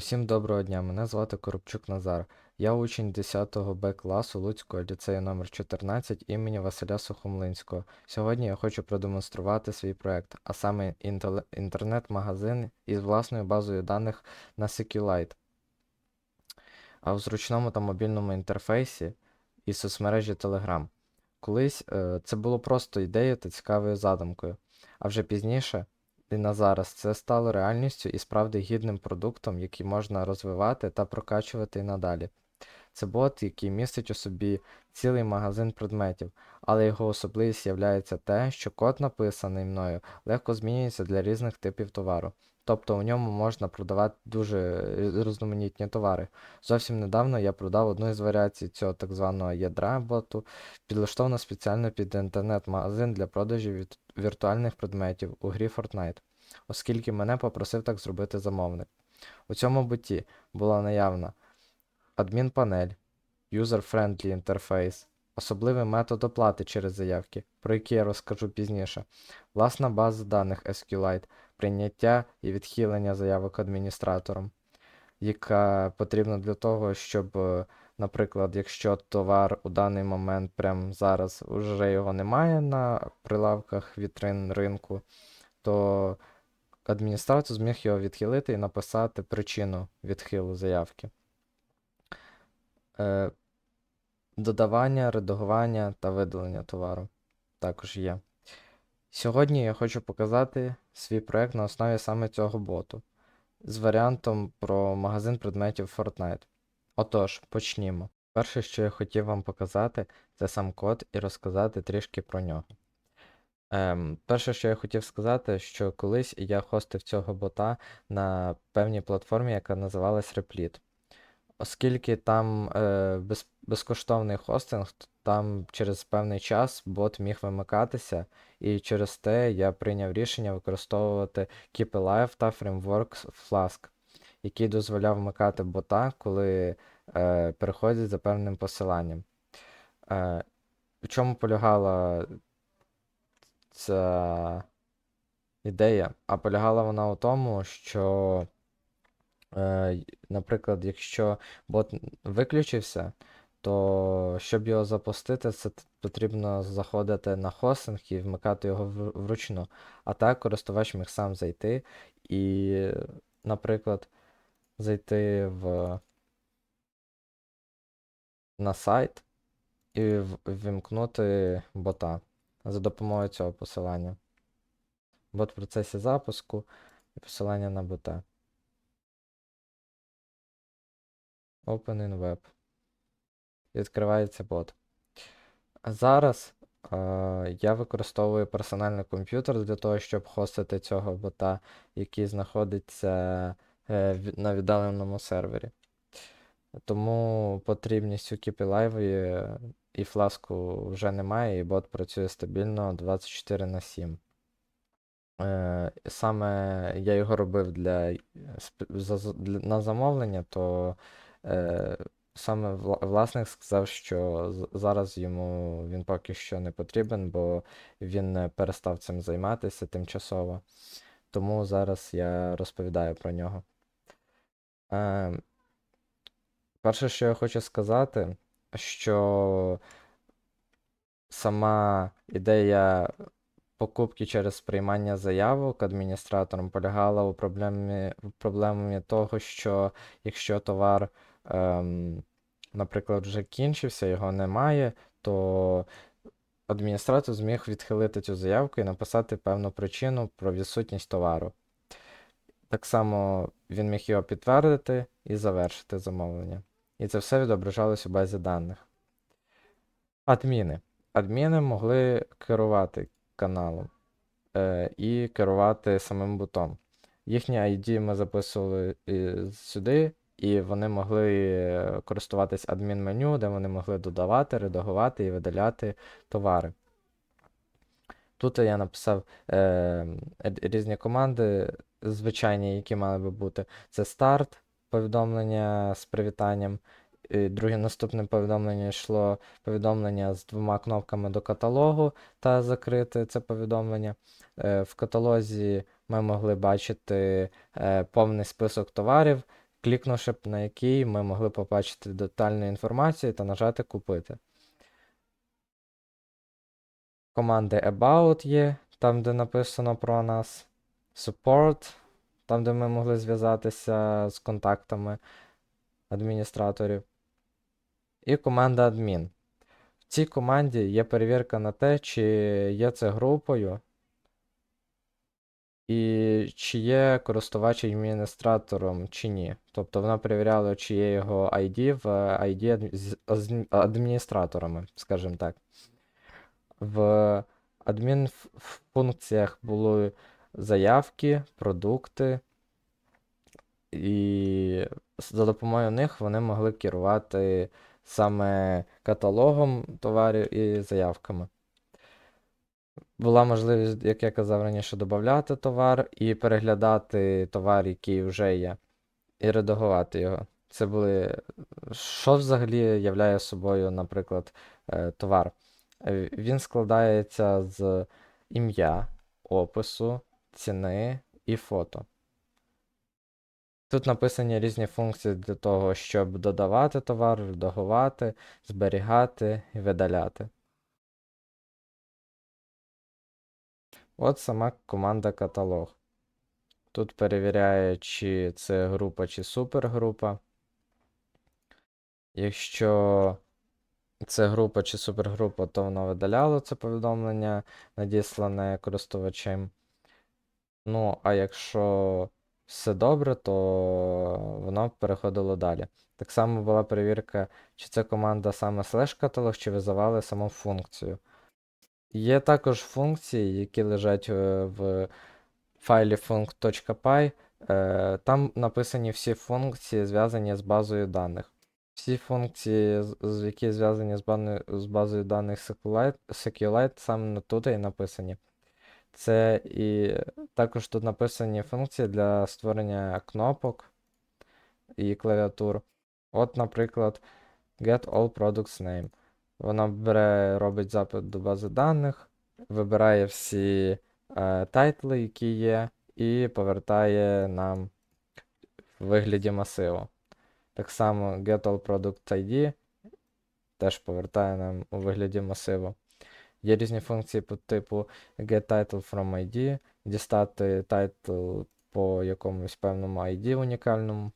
Усім доброго дня, мене звати Коробчук Назар. Я учень 10 Б класу Луцького ліцею номер 14 імені Василя Сухомлинського. Сьогодні я хочу продемонструвати свій проект, а саме інтернет-магазин із власною базою даних на SQLite, а в зручному та мобільному інтерфейсі і соцмережі Telegram. Колись е, це було просто ідеєю та цікавою задумкою, а вже пізніше на зараз це стало реальністю і справді гідним продуктом, який можна розвивати та прокачувати і надалі. Це бот, який містить у собі цілий магазин предметів, але його особливість являється те, що код, написаний мною, легко змінюється для різних типів товару. Тобто у ньому можна продавати дуже різноманітні товари. Зовсім недавно я продав одну із варіацій цього так званого ядра боту, підлаштовано спеціально під інтернет-магазин для продажів віртуальних предметів у грі Fortnite, оскільки мене попросив так зробити замовник. У цьому боті була наявна адмінпанель, user-friendly інтерфейс, особливий метод оплати через заявки, про який я розкажу пізніше, власна база даних SQLite, прийняття і відхилення заявок адміністратором, яка потрібна для того, щоб, е, наприклад, якщо товар у даний момент, прямо зараз вже його немає на прилавках вітрин ринку, то адміністратор зміг його відхилити і написати причину відхилу заявки. Е, Додавання, редагування та видалення товару також є. Сьогодні я хочу показати свій проект на основі саме цього боту з варіантом про магазин предметів Fortnite. Отож, почнімо. Перше, що я хотів вам показати, це сам код і розказати трішки про нього. Ем, перше, що я хотів сказати, що колись я хостив цього бота на певній платформі, яка називалась Replit. Оскільки там е, без, безкоштовний хостинг, там через певний час бот міг вимикатися, і через те я прийняв рішення використовувати Keep Alive та фреймворк Flask, який дозволяв вмикати бота, коли е, переходять за певним посиланням. Е, в чому полягала ця ідея? А полягала вона у тому, що. Е, Наприклад, якщо бот виключився, то щоб його запустити, це потрібно заходити на хостинг і вмикати його вр- вручну. А так користувач міг сам зайти і, наприклад, зайти в на сайт і ввімкнути бота за допомогою цього посилання. Бот в процесі запуску і посилання на бота. Open in Web. Відкривається бот. Зараз е, я використовую персональний комп'ютер для того, щоб хостити цього бота, який знаходиться е, на віддаленому сервері. Тому потрібність у Alive і, фласку вже немає, і бот працює стабільно 24 на 7. Е, саме я його робив для, на замовлення, то е, саме власник сказав, що зараз йому він поки що не потрібен, бо він перестав цим займатися тимчасово. Тому зараз я розповідаю про нього. Перше, що я хочу сказати, що сама ідея покупки через приймання заявок адміністратором полягала у проблемі, проблемі того, що якщо товар, ем, наприклад, вже кінчився, його немає, то адміністратор зміг відхилити цю заявку і написати певну причину про відсутність товару. Так само він міг його підтвердити і завершити замовлення. І це все відображалось у базі даних. Адміни. Адміни могли керувати каналом е, і керувати самим ботом. Їхні ID ми записували е, сюди, і вони могли е, користуватись адмінменю, де вони могли додавати, редагувати і видаляти товари. Тут я написав е, різні команди, звичайні, які мали би бути. Це старт, повідомлення з привітанням. Друге наступне повідомлення йшло повідомлення з двома кнопками до каталогу та закрити це повідомлення. Е, В каталозі ми могли бачити е, повний список товарів, клікнувши на який ми могли побачити детальну інформацію та нажати Купити. Команди About є, там, де написано про нас. Support, там, де ми могли зв'язатися з контактами адміністраторів. І команда Admin. В цій команді є перевірка на те, чи є це групою, і чи є користувач адміністратором, чи ні. Тобто вона перевіряла, чи є його ID в ID з адміністраторами, скажімо так. В адмінфункціях були заявки, продукти, і за допомогою них вони могли керувати саме каталогом товарів і заявками. Була можливість, як я казав раніше, додати товар і переглядати товар, який вже є, і редагувати його. Це були. Що взагалі являє собою, наприклад, е, товар? Е, Він складається з ім'я, опису, ціни і фото. Тут написані різні функції для того, щоб додавати товар, редагувати, зберігати і видаляти. От сама команда каталог. Тут перевіряє, чи це група, чи супергрупа. Якщо це група чи супергрупа, то воно видаляло це повідомлення, надіслане користувачем. Ну, а якщо все добре, то воно переходило далі. Так само була перевірка, чи це команда саме слеш каталог, чи визивали саму функцію. Є також функції, які лежать е, в файлі func.py. Е, Там написані всі функції, зв'язані з базою даних. Всі функції, які зв'язані з, базою даних SQLite саме тут і написані. Це і також тут написані функції для створення кнопок і клавіатур. От, наприклад, get all products name. Вона бере, робить запит до бази даних, вибирає всі е, тайтли, які є, і повертає нам в вигляді масиву. Так само get all product ID теж повертає нам у вигляді масиву. Є різні функції по типу get title from ID, дістати тайтл по якомусь певному ID унікальному,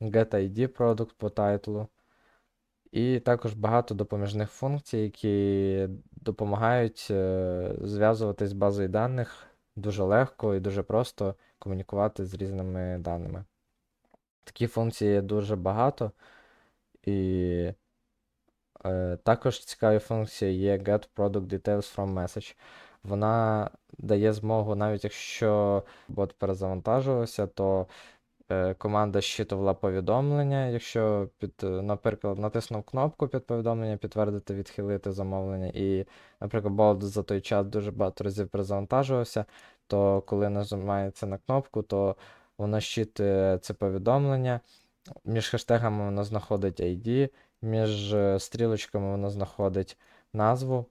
get ID product по тайтлу. І також багато допоміжних функцій, які допомагають е, зв'язуватись з базою даних дуже легко і дуже просто комунікувати з різними даними. Такі функції є дуже багато. І також цікаві функції є get product details from message. Вона дає змогу, навіть якщо бот перезавантажувався, то е, команда щитувала повідомлення. Якщо під, е, наприклад, натиснув кнопку під повідомлення, підтвердити, відхилити замовлення, і, наприклад, бот за той час дуже багато разів перезавантажувався, то коли нажимається на кнопку, то воно щитує це повідомлення. Між хештегами воно знаходить ID, між е, стрілочками воно знаходить назву,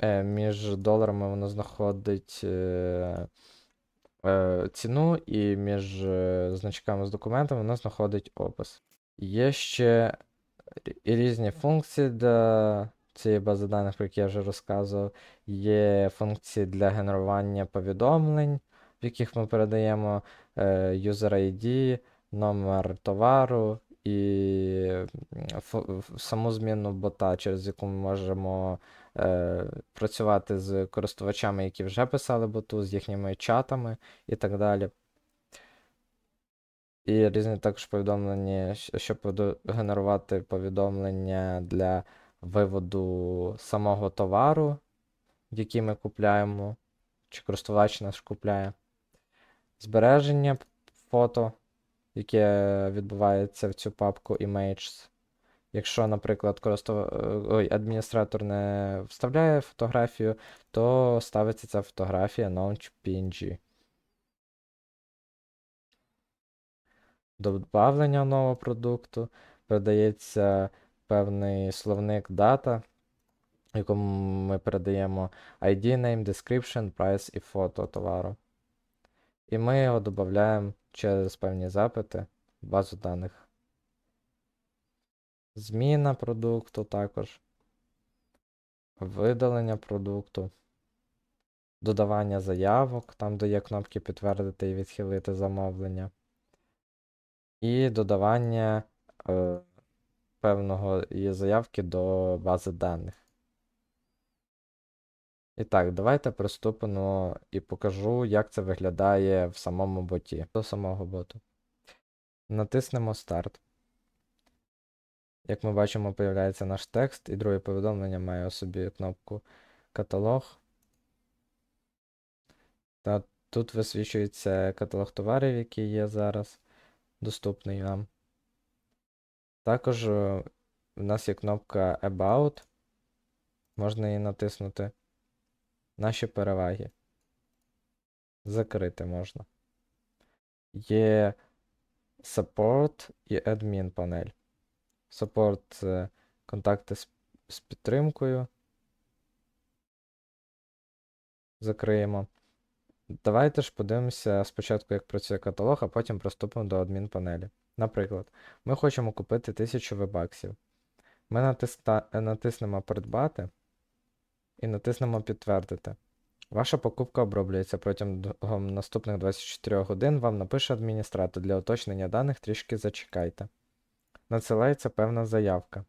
е, між доларами воно знаходить е, ціну, і між значками з документами воно знаходить опис. Є ще різні функції для цієї бази даних, про які я вже розказував. Є функції для генерування повідомлень, в яких ми передаємо user ID, номер товару і зміну бота, через яку ми можемо е, працювати з користувачами, які вже писали боту, з їхніми чатами і так далі. І різні також повідомлення, щоб генерувати повідомлення для виводу самого товару, який ми купляємо, чи користувач наш купляє. Збереження фото, яке відбувається в цю папку Images. Якщо, наприклад, користува... е, Ой, адміністратор не вставляє фотографію, то ставиться ця фотографія Launch.png. Добавлення нового продукту передається певний словник дата, якому ми передаємо ID, name, description, price і фото товару. І ми його додаємо через певні запити в базу даних. Зміна продукту також. Видалення продукту. Додавання заявок, там де є кнопки підтвердити і відхилити замовлення. І додавання е, певного заявки до бази даних. І так, давайте приступимо і покажу, як це виглядає в самому боті. До самого боту. Натиснемо старт. Як ми бачимо, появляється наш текст, і друге повідомлення має у собі кнопку каталог. Та тут висвічується каталог товарів, який є зараз доступний нам. Також е, в нас є кнопка About. Можна її натиснути. Наші переваги. Закрити можна. Є Support і Admin панель. Support це контакти з, з підтримкою. Закриємо. Давайте ж подивимося спочатку, як працює каталог, а потім приступимо до адмінпанелі. Наприклад, ми хочемо купити 1000 вебаксів. Ми натиснемо Придбати і натиснемо Підтвердити. Ваша покупка оброблюється протягом наступних 24 годин. Вам напише адміністратор. Для уточнення даних трішки зачекайте. Надсилається певна заявка.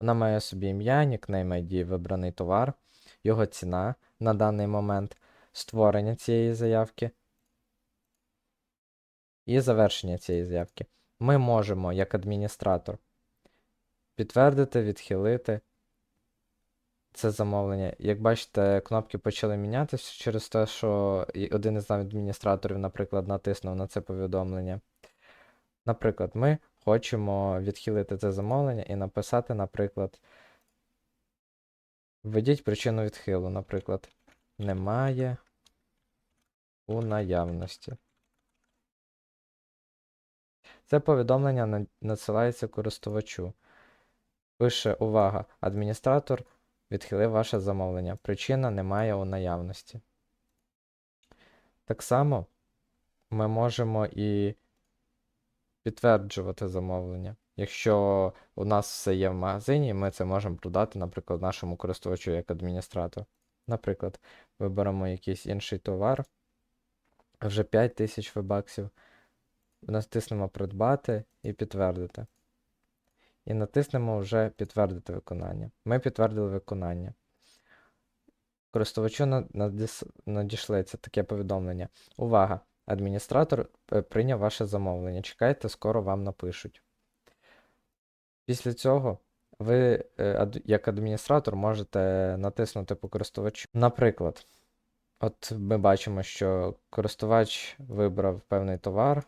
Вона має собі ім'я, нікнейм ID, вибраний товар, його ціна на даний момент, створення цієї заявки і завершення цієї заявки. Ми можемо, як адміністратор, підтвердити, відхилити це замовлення. Як бачите, кнопки почали мінятися через те, що один із адміністраторів, наприклад, натиснув на це повідомлення. Наприклад, ми хочемо відхилити це замовлення і написати, наприклад, введіть причину відхилу, наприклад, немає у наявності. Це повідомлення надсилається користувачу. Пише увага, адміністратор відхилив ваше замовлення. Причина немає у наявності. Так само ми можемо і підтверджувати замовлення. Якщо у нас все є в магазині, ми це можемо продати, наприклад, нашому користувачу як адміністратор. Наприклад, виберемо якийсь інший товар, вже 5000 вебаксів, натиснемо придбати і підтвердити. І натиснемо вже підтвердити виконання. Ми підтвердили виконання. Користувачу надішлеться таке повідомлення. Увага! Адміністратор е, прийняв ваше замовлення. Чекайте, скоро вам напишуть. Після цього ви, е, як адміністратор, можете натиснути по користувачу. Наприклад, от ми бачимо, що користувач вибрав певний товар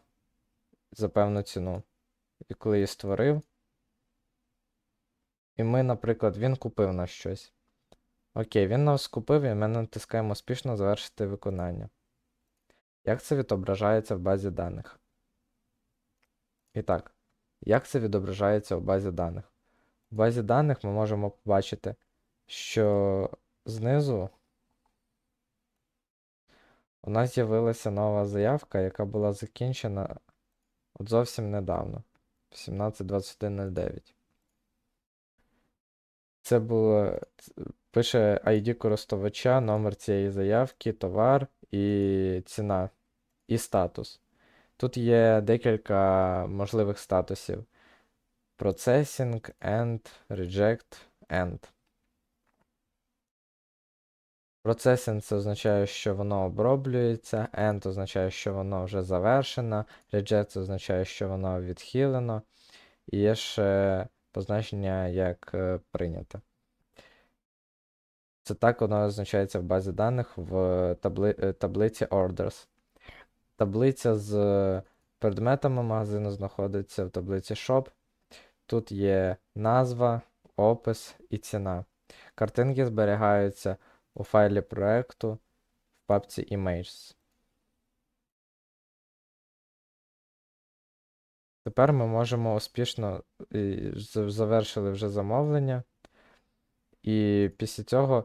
за певну ціну. І коли її створив, і ми, наприклад, він купив на щось. Окей, він нас купив, і ми натискаємо успішно завершити виконання. Як це відображається в базі даних? І так, як це відображається в базі даних? В базі даних ми можемо побачити, що знизу у нас з'явилася нова заявка, яка була закінчена от зовсім недавно, в 17.21.09. Це було. Пише ID користувача, номер цієї заявки, товар і ціна, і статус. Тут є декілька можливих статусів: Processing, End, Reject, End. Processing це означає, що воно оброблюється, End означає, що воно вже завершено, Reject означає, що воно відхилено. І є ще позначення як е, прийнято. Це так воно означається в базі даних в табли... е, таблиці Orders. Таблиця з предметами магазину знаходиться в таблиці Shop. Тут є назва, опис і ціна. Картинки зберігаються у файлі проекту в папці Images. Тепер ми можемо успішно завершили вже замовлення. І після цього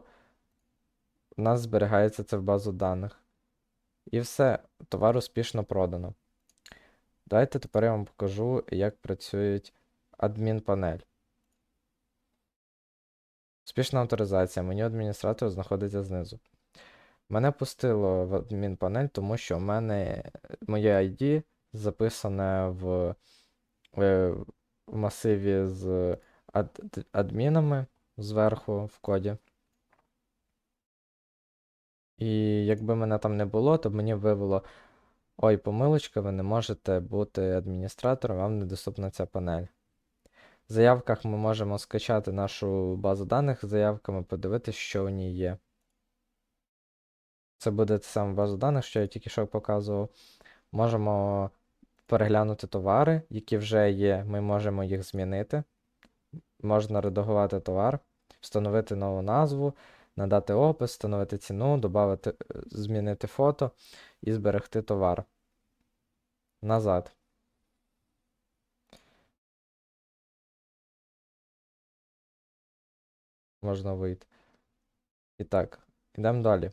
у нас зберігається це в базу даних. І все, товар успішно продано. Давайте тепер я вам покажу, як працюють адмінпанель. Успішна авторизація. Меню адміністратора знаходиться знизу. Мене пустило в адмінпанель, тому що в мене моє ID записане в, е, в масиві з ад- адмінами зверху в коді. І якби мене там не було, то мені вивело. Ой, помилочка, ви не можете бути адміністратором, вам недоступна ця панель. В заявках ми можемо скачати нашу базу даних з заявками, подивитися, що в ній є. Це буде та сама база даних, що я тільки що показував. Можемо переглянути товари, які вже є, ми можемо їх змінити. Можна редагувати товар, встановити нову назву, надати опис, встановити ціну, додати, змінити фото і зберегти товар. Назад. Можна вийти. І так, йдемо далі.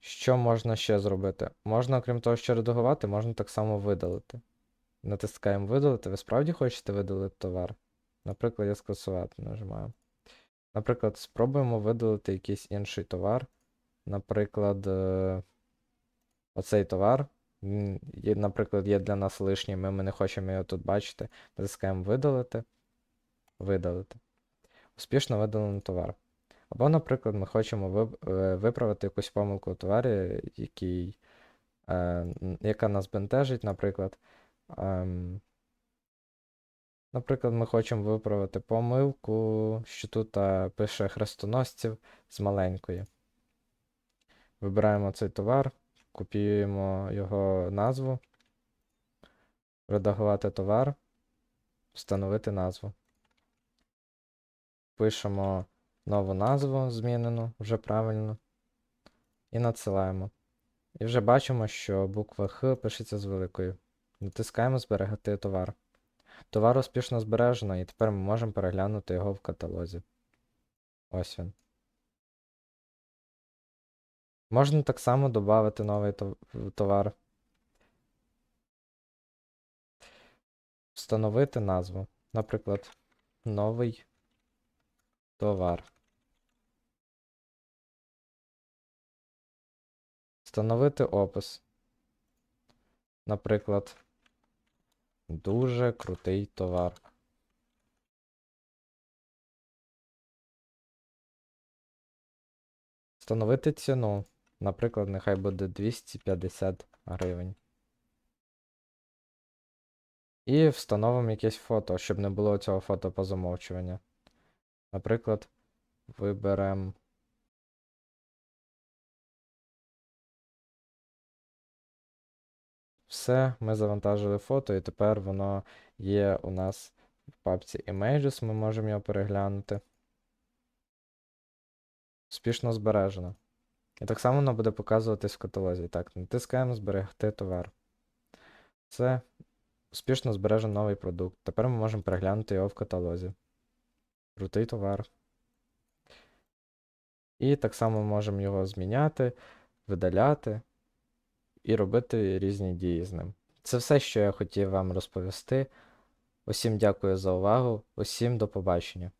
Що можна ще зробити? Можна, окрім того, що редагувати, можна так само видалити. Натискаємо видалити. Ви справді хочете видалити товар? Наприклад, я скасувати нажимаю. Наприклад, спробуємо видалити якийсь інший товар. Наприклад, е, оцей товар. Наприклад, є для нас лишнім, ми, ми не хочемо його тут бачити. Натискаємо видалити. Видалити. Успішно видалено товар. Або, наприклад, ми хочемо е, виправити якусь помилку у товарі, який, е, яка нас бентежить, наприклад. Ем, Наприклад, ми хочемо виправити помилку, що тут е, пише хрестоносців з маленької. Вибираємо цей товар, копіюємо його назву, редагувати товар, встановити назву. Пишемо нову назву змінену вже правильно. І надсилаємо. І вже бачимо, що буква Х пишеться з великою. Натискаємо Зберегти товар. Товар успішно збережено, і тепер ми можемо переглянути його в каталозі. Ось він. Можна так само додати новий товар. Встановити назву. Наприклад, новий товар. Встановити опис. Наприклад, дуже крутий товар. Встановити ціну. Наприклад, нехай буде 250 гривень. І встановимо якесь фото, щоб не було цього фото по замовчуванню. Наприклад, виберемо. Все, ми завантажили фото, і тепер воно є у нас в папці Images, ми можемо його переглянути. Успішно збережено. І так само воно буде показуватись в каталозі. Так, натискаємо Зберегти товар. Це успішно збережено новий продукт. Тепер ми можемо переглянути його в каталозі. Крутий товар. І так само можемо його зміняти, видаляти і робити різні дії з ним. Це все, що я хотів вам розповісти. Усім дякую за увагу, усім до побачення.